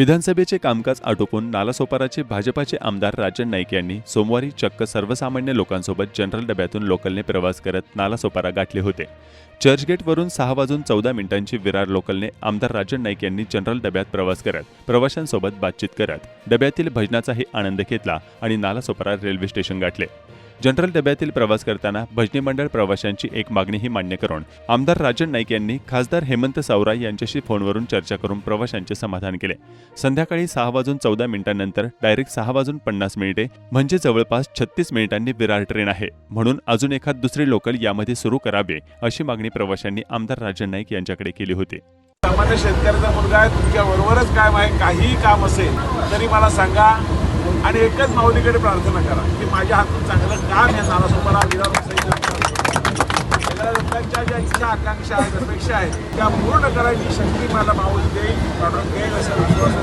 विधानसभेचे कामकाज आटोपून नालासोपाराचे भाजपाचे आमदार राजन नाईक यांनी सोमवारी चक्क सर्वसामान्य लोकांसोबत जनरल डब्यातून लोकलने प्रवास करत नालासोपारा गाठले होते. चर्चगेटवरून सहा वाजून चौदा मिनिटांची विरार लोकलने आमदार राजन नाईक यांनी जनरल डब्यात प्रवास करत प्रवाशांसोबत बातचीत करत डब्यातील भजनाचाही आनंद घेतला आणि नालासोपारा रेल्वे स्टेशन गाठले. जनरल डब्यातील प्रवास करताना भजनी मंडळ प्रवाशांची एक मागणीही मान्य करून आमदार राजन नाईक यांनी खासदार हेमंत सावराय यांच्याशी फोनवरून चर्चा करून प्रवाशांचे समाधान केले. संध्याकाळी सहा वाजून चौदा मिनिटांनंतर डायरेक्ट सहा वाजून पन्नास मिनिटे म्हणजे जवळपास छत्तीस मिनिटांनी विरार ट्रेन आहे. म्हणून अजून एखाद दुसरी लोकल यामध्ये सुरू करावे अशी मागणी प्रवाशांनी आमदार राजन नाईक यांच्याकडे केली होती. सामान्य शेतकऱ्याचा मुलगा आहे तुमच्या बरोबरच काम आहे काहीही काम असेल तरी मला सांगा आणि एकच माऊलीकडे प्रार्थना करा की माझ्या हातून चांगलं काम या नारासोपारा विरार सगळ्या लोकांच्या ज्या इच्छा आकांक्षा आहेत अपेक्षा आहेत त्या पूर्ण करायची शक्ती मला माऊली देईल. प्रॉडक्ट घेईल असं विश्वास